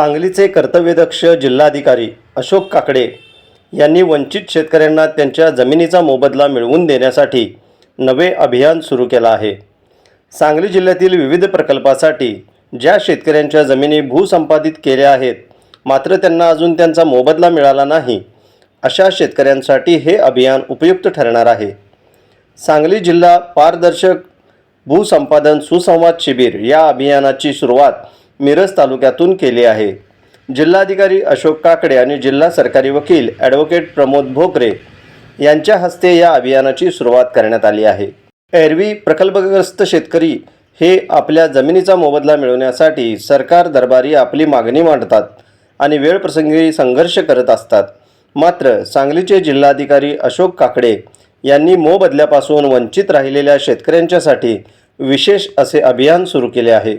सांगलीचे कर्तव्यदक्ष जिल्हाधिकारी अशोक काकडे यांनी वंचित शेतकऱ्यांना त्यांच्या जमिनीचा मोबदला मिळवून देण्यासाठी नवे अभियान सुरू केलं आहे. सांगली जिल्ह्यातील विविध प्रकल्पासाठी ज्या शेतकऱ्यांच्या जमिनी भूसंपादित केल्या आहेत मात्र त्यांना अजून त्यांचा मोबदला मिळाला नाही अशा शेतकऱ्यांसाठी हे अभियान उपयुक्त ठरणार आहे. सांगली जिल्हा पारदर्शक भूसंपादन सुसंवाद शिबिर या अभियानाची सुरुवात मिरज तालुक्यातून केली आहे. जिल्हाधिकारी अशोक काकडे आणि जिल्हा सरकारी वकील ॲडव्होकेट प्रमोद भोकरे यांच्या हस्ते या अभियानाची सुरुवात करण्यात आली आहे. एरवी प्रकल्पग्रस्त शेतकरी हे आपल्या जमिनीचा मोबदला मिळवण्यासाठी सरकार दरबारी आपली मागणी मांडतात आणि वेळप्रसंगी संघर्ष करत असतात. मात्र सांगलीचे जिल्हाधिकारी अशोक काकडे यांनी मोबदल्यापासून वंचित राहिलेल्या शेतकऱ्यांच्यासाठी विशेष असे अभियान सुरू केले आहे.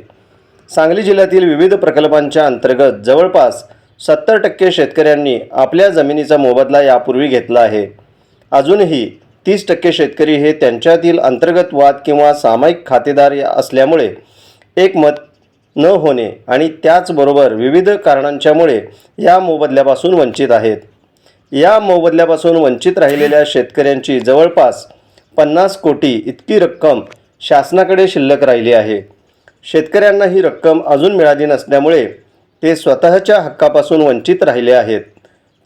सांगली जिल्ह्यातील विविध प्रकल्पांच्या अंतर्गत जवळपास सत्तर टक्के शेतकऱ्यांनी आपल्या जमिनीचा मोबदला यापूर्वी घेतला आहे. अजूनही तीस टक्के शेतकरी हे त्यांच्यातील अंतर्गत वाद किंवा सामायिक खातेदार असल्यामुळे एकमत न होणे आणि त्याचबरोबर विविध कारणांच्यामुळे या मोबदल्यापासून वंचित आहेत. या मोबदल्यापासून वंचित राहिलेल्या शेतकऱ्यांची जवळपास पन्नास कोटी इतकी रक्कम शासनाकडे शिल्लक राहिली आहे. शेतकऱ्यांना ही रक्कम अजून मिळाली नसल्यामुळे ते स्वतःच्या हक्कापासून वंचित राहिले आहेत.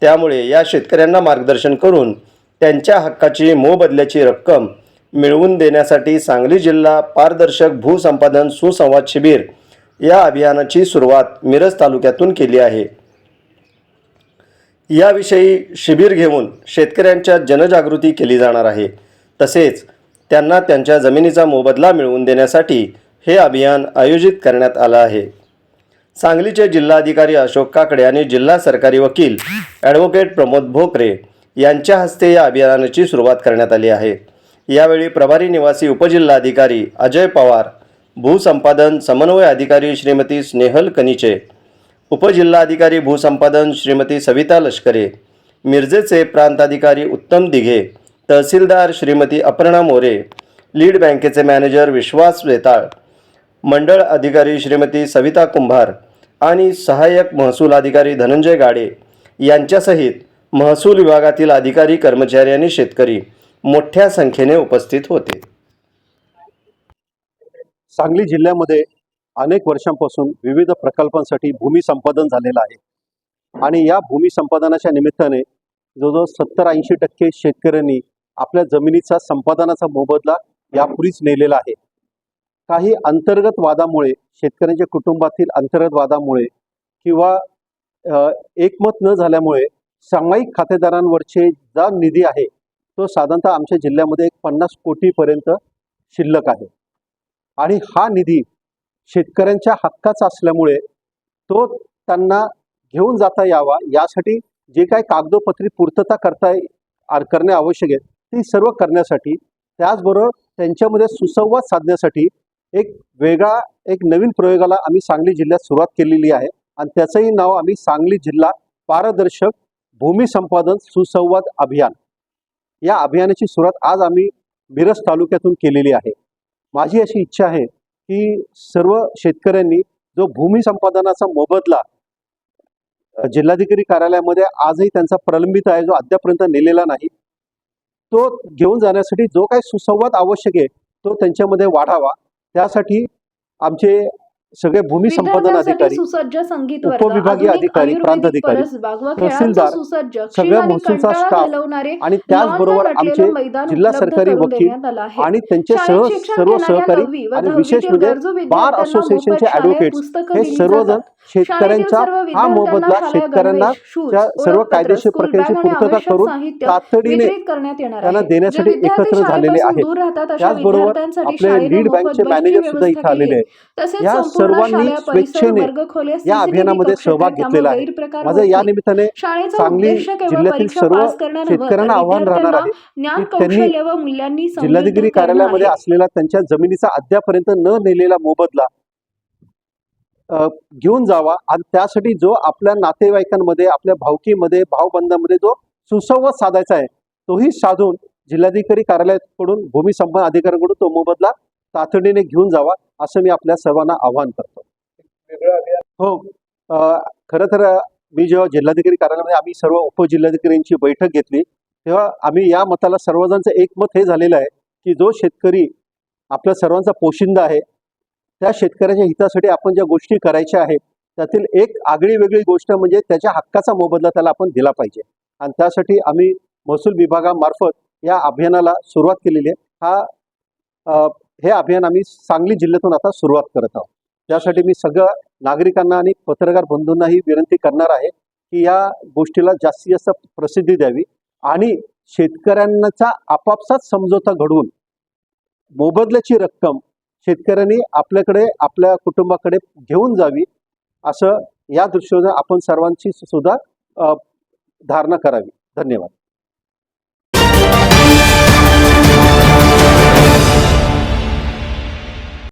त्यामुळे या शेतकऱ्यांना मार्गदर्शन करून त्यांच्या हक्काची मोबदल्याची रक्कम मिळवून देण्यासाठी सांगली जिल्हा पारदर्शक भूसंपादन सुसंवाद शिबिर या अभियानाची सुरुवात मिरज तालुक्यातून केली आहे. याविषयी शिबिर घेऊन शेतकऱ्यांच्या जनजागृती केली जाणार आहे. तसेच त्यांना त्यांच्या जमिनीचा मोबदला मिळवून देण्यासाठी हे अभियान आयोजित करण्यात आलं आहे. सांगलीचे जिल्हाधिकारी अशोक काकडे आणि जिल्हा सरकारी वकील ॲडव्होकेट प्रमोद भोकरे यांच्या हस्ते या अभियानाची सुरुवात करण्यात आली आहे. यावेळी प्रभारी निवासी उपजिल्हाधिकारी अजय पवार भूसंपादन समन्वय अधिकारी श्रीमती स्नेहल कनिचे उपजिल्हाधिकारी भूसंपादन श्रीमती सविता लष्करे मिरजेचे प्रांताधिकारी उत्तम दिघे तहसीलदार श्रीमती अपर्णा मोरे लीड बँकेचे मॅनेजर विश्वास वेताळ मंडळ अधिकारी श्रीमती सविता कुंभार आणि सहाय्यक महसूल अधिकारी धनंजय गाडे यांच्यासहित महसूल विभागातील अधिकारी कर्मचारी आणि शेतकरी मोठ्या संख्येने उपस्थित होते. सांगली जिल्ह्यामध्ये अनेक वर्षांपासून विविध प्रकल्पांसाठी भूमी संपादन झालेलं आहे. आणि या भूमी संपादनाच्या निमित्ताने जवळजवळ सत्तर ऐंशी टक्के शेतकऱ्यांनी आपल्या जमिनीचा संपादनाचा मोबदला यापूर्वीच नेलेला आहे. काही अंतर्गत वादामुळे शेतकऱ्यांच्या कुटुंबातील अंतर्गत वादामुळे किंवा एकमत न झाल्यामुळे सामायिक खातेदारांवरचे जा निधी आहे तो साधारणतः आमच्या जिल्ह्यामध्ये एक पन्नास कोटीपर्यंत शिल्लक आहे. आणि हा निधी शेतकऱ्यांच्या हक्काचा असल्यामुळे तो त्यांना घेऊन जाता यावा यासाठी जे काही कागदोपत्री पूर्तता करता करणे आवश्यक आहे ती सर्व करण्यासाठी त्याचबरोबर त्यांच्यामध्ये सुसंवाद साधण्यासाठी एक वेगळा एक नवीन प्रयोगाला आम्ही सांगली जिल्ह्यात सुरुवात केलेली आहे. आणि त्याचंही नाव आम्ही सांगली जिल्हा पारदर्शक भूमी संपादन सुसंवाद अभियान. या अभियानाची सुरुवात आज आम्ही मिरज तालुक्यातून केलेली आहे. माझी अशी इच्छा आहे की सर्व शेतकऱ्यांनी जो भूमी संपादनाचा मोबदला जिल्हाधिकारी कार्यालयामध्ये आजही त्यांचा प्रलंबित आहे जो अद्यापर्यंत नेलेला नाही तो घेऊन जाण्यासाठी जो काही सुसंवाद आवश्यक आहे तो त्यांच्यामध्ये वाढावा. त्यासाठी आमचे सगळे भूमी संपादन अधिकारी उपविभागीय अधिकारी, प्रांताधिकारी, तहसीलदार, सगळ्या महसूलचा स्टाफ. आणि त्याचबरोबर आमचे जिल्हा सरकारी वकील. आणि त्यांचे सर्व घेणाऱ्या सहकारी आणि विशेष म्हणजे बार असोसिएशनचे पुस्तकं हे सर्वजण जातात. शेतकऱ्यांचा शाळेतील सर्व हा मोबदला शेतकऱ्यांना सर्व कायदेशीर प्रक्रियेची पूर्तता करून तातडीने त्यांना आहे. देण्यासाठी एकत्र झालेले अशा त्याचबरोबर आपले लीड बँकचे मॅनेजर सुद्धा इथे आलेले आहे. आहेत या संपूर्ण सर्वांनी स्वेच्छेने या अभियानामध्ये सहभाग घेतलेला आहे माझं या. निमित्ताने सांगली जिल्ह्यातील सर्व शेतकऱ्यांना आव्हान राहणार आहे त्यांनी जिल्हाधिकारी कार्यालयामध्ये आहे. असलेला त्यांच्या जमिनीचा अद्यापर्यंत न नेलेला मोबदला घेऊन जावा. आणि त्यासाठी जो आपल्या नातेवाईकांमध्ये आपल्या भावकीमध्ये भावबंधामध्ये जो सुसंवाद साधायचा आहे तोही साधून जिल्हाधिकारी कार्यालयाकडून भूमी संपन्न अधिकाऱ्यांकडून तो मोबदला तातडीने घेऊन जावा असं मी आपल्या सर्वांना आवाहन करतो. हो. खरं तर मी जेव्हा जिल्हाधिकारी कार्यालयामध्ये आम्ही सर्व उपजिल्हाधिकाऱ्यांची बैठक घेतली तेव्हा आम्ही या मताला सर्वजणांचं एकमत हे झालेलं आहे की जो शेतकरी आपल्या सर्वांचा पोशिंदा आहे त्या शेतकऱ्याच्या हितासाठी आपण ज्या गोष्टी करायच्या आहेत त्यातील एक आगळी वेगळी गोष्ट म्हणजे त्याच्या हक्काचा मोबदला त्याला आपण दिला पाहिजे. आणि त्यासाठी आम्ही महसूल विभागामार्फत या अभियानाला सुरुवात केलेली आहे. हा हे अभियान आम्ही सांगली जिल्ह्यातून आता सुरुवात करत आहोत. त्यासाठी मी सगळं नागरिकांना आणि पत्रकार बंधूंनाही विनंती करणार आहे की या गोष्टीला जास्तीत जास्त प्रसिद्धी द्यावी आणि शेतकऱ्यांचा आपापसात समझोता घडवून मोबदल्याची रक्कम शेतकऱ्यांनी आपल्याकडे आपल्या कुटुंबाकडे घेऊन जावी असं या दृष्टीने आपण सर्वांची सुद्धा धारणा करावी. धन्यवाद.